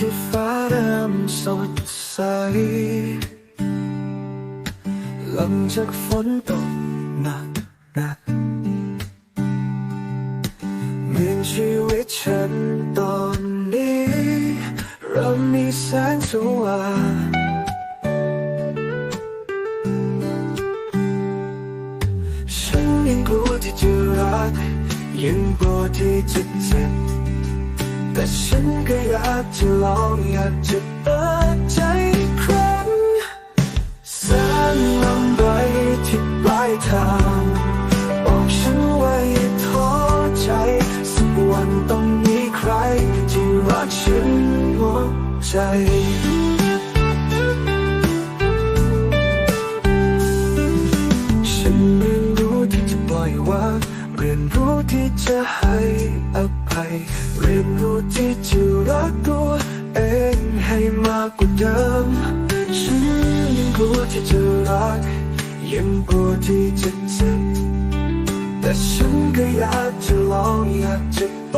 ที่ฟ้าเริ่มสดใส หลังจากฝนตกหนักหนักเหมือนชีวิตฉันตอนนี้เริ่มมีแสงสว่างฉันยังกลัวที่จะรักยังกลัวที่จะเจ็บ ฉันก็อยากจะลองอยากจะเปิดใจครั้งสร้างลำไรที่ปลายทางบอกฉันว่าอย่าท้อใจสักวันต้องมีใครที่รักฉันหมดใจ เรียนรู้ที่จะให้อภัย เรียนรู้ที่จะรักตัวเองให้มากกว่าเดิม ฉันยังกลัวที่จะรัก ยังกลัวที่จะเจ็บแต่ฉันก็อยากจะลองอยากจะเปิ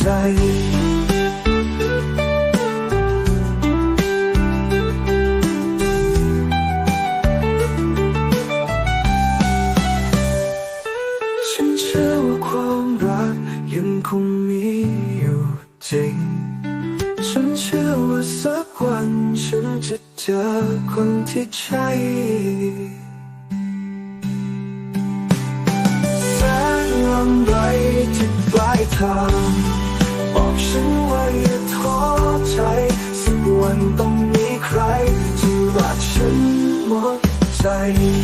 ใจ ฉันเชื่อว่าความรักยังคงมีอยู่จริง ฉันเชื่อว่าสักวันฉันจะเจอคนที่ใช่แสงลำไรที่ปลายทาง 在你